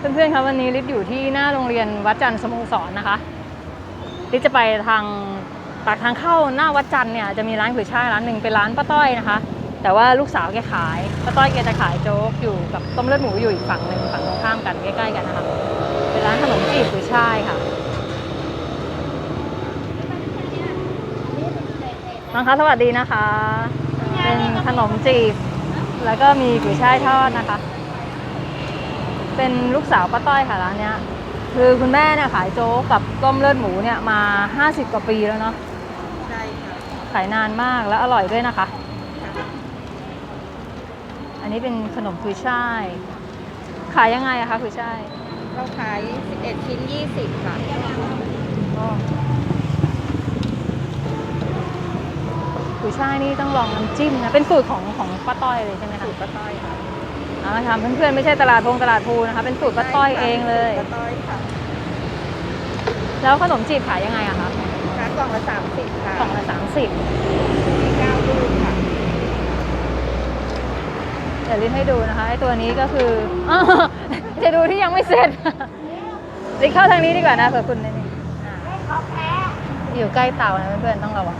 เพื่อนๆครับวันนี้ลิศอยู่ที่หน้าโรงเรียนวัดจันทร์สโมสรนะคะลิศจะไปทางปากทางเข้าหน้าวัดจันทร์เนี่ยจะมีร้านกุยช่ายร้านหนึ่งเป็นร้านป้าต้อยนะคะ แต่ว่าลูกสาวแกขายป้าต้อยแกจะขายโจ๊กอยู่กับต้มเลือดหมูอยู่อีกฝั่งหนึ่งฝั่งตรงข้ามกันใกล้ๆกันนะคะเป็นร้านขนมจีบกุยช่ายค่ะน้องคะสวัสดีนะคะ เป็นขนมจีบ แล้วก็มีกุยช่ายทอดนะคะ เป็นลูกสาวป้าต้อยค่ะร้านเนี้ยคือคุณแม่เนี่ยขายโจ๊กกับต้มเลือดหมูเนี่ยมา 50 กว่าปีแล้วเนาะใช่ค่ะขายนานมากแล้วอร่อยด้วยนะคะ อันนี้เป็นขนมกุยช่าย ขายยังไงอะคะกุยช่าย เราขาย 11 ชิ้น 20 ค่ะอ๋อกุยช่ายนี่ต้องลองน้ำจิ้มนะ เป็นสูตรของของป้าต้อยเลยใช่ไหมคะสูตรป้าต้อยค่ะ เอาละค่ะเพื่อนๆไม่ใช่ตลาดพงตลาดภูนะคะ เป็นสูตรป้าต้อยเองเลยป้าต้อยค่ะแล้วขนมจีบขายยังไงอะคะขายกล่องละ30ค่ะกล่องละสามสิบมี9ลูกค่ะเดี๋ยวลินให้ดูนะคะไอตัวนี้ก็คืออ้าวจะดูที่ยังไม่เสร็จลินเข้าทางนี้ดีกว่านะเผื่อคุณนี่อยู่ใกล้เตานะเพื่อนๆต้องระวัง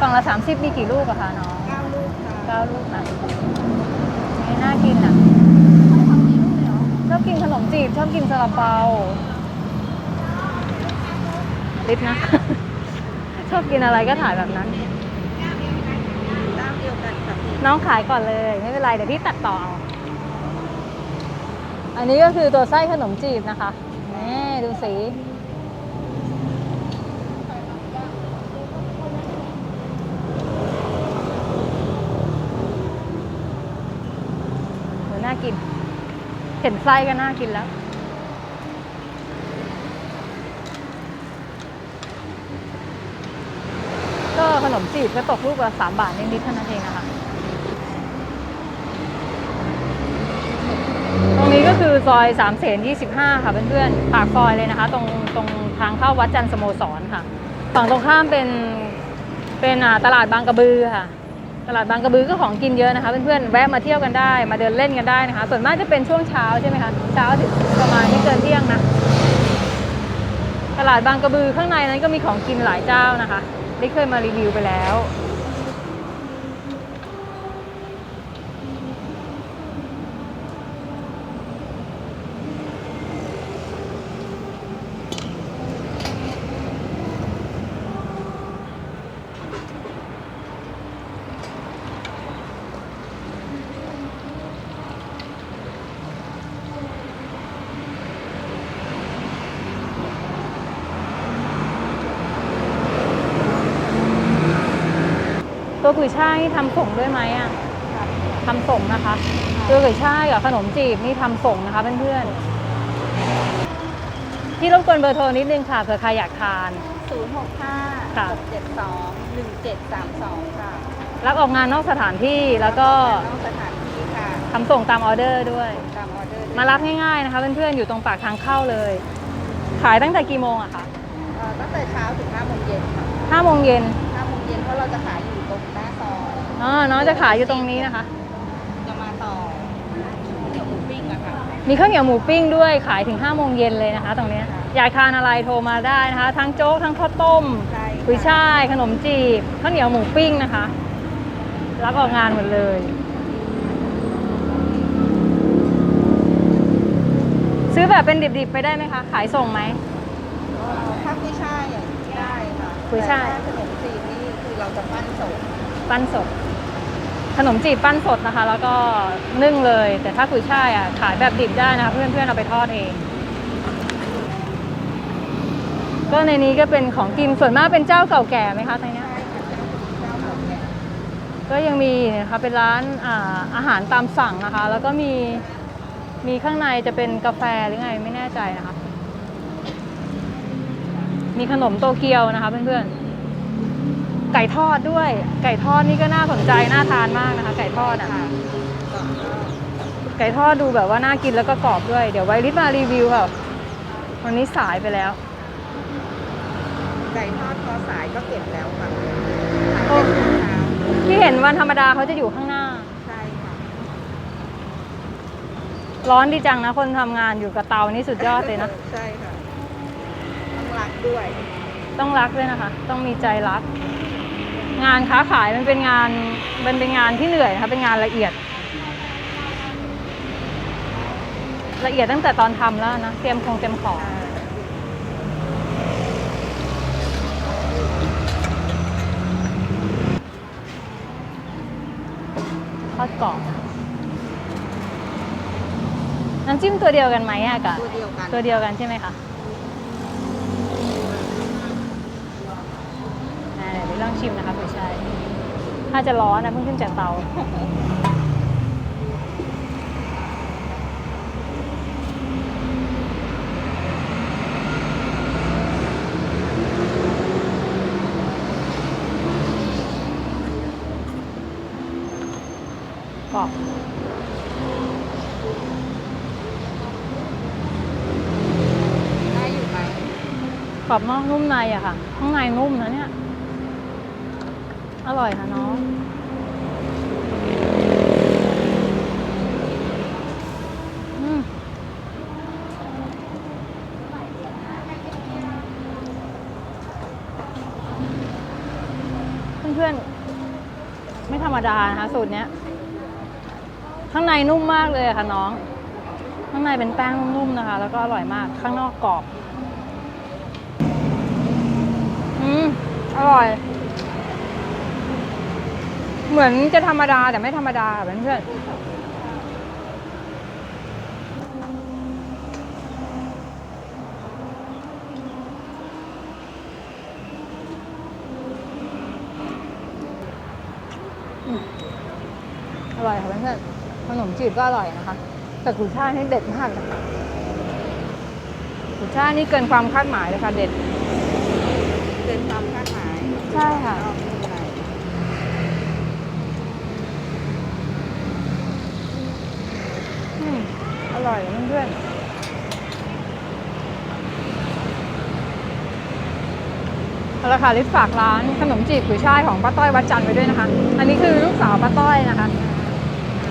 กล่องละสามสิบมีกี่ลูกอะคะน้อง9ลูกค่ะ เก้าลูกนะนี่น่ากินอะชอบกินขนมจีบชอบกินซาลาเปาลิฟนะ ชอบกินอะไรก็ถ่ายแบบนั้นเจ้าเดียวกันค่ะพี่น้องขายก่อนเลย ไม่เป็นไร เดี๋ยวพี่ตัดต่อเอาอันนี้ก็คือตัวไส้ขนมจีบนะคะนี่ดูสี โหน่ากิน เห็นไส้ก็น่ากินแล้ว ก็ขนมจีบก็ตกลูกละสามบาทนิดๆเท่านั้นเองนะคะตรงนี้ก็คือซอย3ามเสน25ค่ะเพื่อนๆปากซอยเลยนะคะ ตรงตรงทางเข้าวัดจันทร์สโมสรค่ะ ฝั่งตรงข้ามเป็นเป็นตลาดบางกระบือค่ะ ตลาดบางกระบือก็ของกินเยอะนะคะเพื่อนๆแวะมาเที่ยวกันได้ มาเดินเล่นกันได้นะคะ ส่วนมากจะเป็นช่วงเช้าใช่ไหมคะเช้าถึงประมาณไม่เกินเที่ยงนะตลาดบางกระบือข้างในนั้นก็มีของกินหลายเจ้านะคะ ได้เคยมารีวิวไปแล้ว ตัวกุยช่ายนี่ทำส่งด้วยไหมอะทำส่งนะคะ ตัวกุยช่ายกับขนมจีบนี่ทำส่งนะคะเพื่อนๆที่รบกวนเบอร์โทรนิดนึงค่ะเผื่อใครอยากทาน 065ค่ะ672 1732 ค่ะ รับออกงานนอกสถานที่แล้วก็นอกสถานที่ค่ะทำส่งตามออเดอร์ด้วย ตามออเดอร์ด้วยมารับง่ายๆนะคะเพื่อนๆอยู่ตรงปากทางเข้าเลย ขายตั้งแต่กี่โมงอะคะเอ่อตั้งแต่เช้าถึง5โมงเย็นค่ะห้าโมงเย็น5โมงเย็นเพราะเราจะขายอยู่ตรงหน้าซ อยอ๋อน้องจะขายอยู่ตรงนี้นะคะ จะมาต่อเดี๋ยวหมูปิ้งอะค่ะมีข้าวเหนียวหมูปิ้งด้วยขายถึง5โมงเย็นเลยนะคะ ตรงเนี้ยอยากทานอะไรโทรมาได้นะคะ ทั้งโจ๊กทั้งข้าวต้มใช่ค่ะ กุยช่าย ขนมจีบข้าวเหนียวหมูปิ้งนะคะ รับออกงานหมดเลย ซื้อแบบเป็นดิบๆไปได้ไหมคะ ขายส่งไหมเอ่อถ้ากุ้ยช่ายอะได้ค่ะกุ้ยช่าย แต่ถ้ขนมจีบนี่คือเราจะปั้นสดปั้นสด ขนมจีบปั้นสดนะคะ แล้วก็นึ่งเลย แต่ถ้ากุยช่ายอะขายแบบดิบได้นะคะ เพื่อนๆเอาไปทอดเอง ก็ในนี้ก็เป็นของกินส่วนมากเป็นเจ้าเก่าแก่ไหมคะในเนี้ก็ยังมีนะคะเป็นร้านอาอาหารตามสั่งนะคะ แล้วก็มีมีข้างในจะเป็นกาแฟหรือไงไม่แน่ใจนะคะ มีขนมโตเกียวนะคะเพื่อนๆ ไก่ทอดด้วย ไก่ทอดนี่ก็น่าสนใจน่าทานมากนะคะ ไก่ทอดอะค่ะก็ไก่ทอดดูแบบว่าน่ากินแล้วก็กรอบด้วย เดี๋ยวไว้ริบมารีวิวค่ะวันนี้สายไปแล้ว ไก่ทอดพอสายก็เก็บแล้วค่ะโอ้ขายเป็นเช้าที่เห็นวันธรรมดาเขาจะอยู่ข้างหน้า ใช่ค่ะร้อนดีจังนะ คนทำงานอยู่กับเตานี่สุดยอดเลยนะ ใช่ค่ะต้องรักด้วย ต้องรักด้วยนะคะ ต้องมีใจรัก งานค้าขายมันเป็นงานมันเป็นงานที่เหนื่อยนะคะเป็นงานละเอียด ละเอียดตั้งแต่ตอนทำแล้วนะเตรียมคงเตรียมของทอดกรอบน้ำจิ้มตัวเดียวกันไหมอะกะตัวเดียวกันตัวเดียวกันใช่ไหมคะอ่าเดี๋ยวไปลอง ชิมนะคะผู้ชายถ้าจะร้อนนะเพิ่งขึ้นจากเตา กรอบได้อยู่ไหมกรอบนอกนุ่มในอะค่ะ ข้างในนุ่มนะเนี่ย อร่อยค่ะน้องเพื่อนๆ ไม่ธรรมดานะคะสูตรเนี้ย ข้างในนุ่มมากเลยค่ะน้อง ข้างในเป็นแป้งนุ่มๆนะคะ แล้วก็อร่อยมาก ข้างนอกกรอบ อืม อร่อย เหมือนจะธรรมดาแต่ไม่ธรรมดาค่ะเพื่อนๆอืมอร่อยค่ะเพื่อนๆขนมจีบก็อร่อยนะคะ แต่กุยช่ายนี่เด็ดมากเลยกุยช่ายนี่เกินความคาดหมายเลยค่ะเด็ดเป็นความคาดหมาย ใช่ค่ะ นอกนุ่มใน อืมอ ร่อยเพื่อนๆเอาละค่ะลิศฝากร้านขนมจีบกุยช่ายของป้าต้อยวัดจันทร์ไว้ด้วยนะคะ อันนี้คือลูกสาวป้าต้อยนะคะ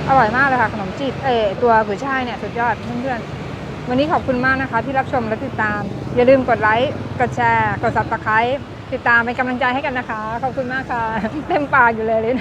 อร่อยมากเลยค่ะขนมจีบเออตัวกุยช่ายเนี่ยสุดยอดเพื่อนๆ วันนี้ขอบคุณมากนะคะ ที่รับชมและติดตาม อย่าลืมกดไลค์ กดแชร์ กด subscribe ติดตามเป็นกำลังใจให้กันนะคะ ขอบคุณมากค่ะ เต็มปากอยู่เลยลิศ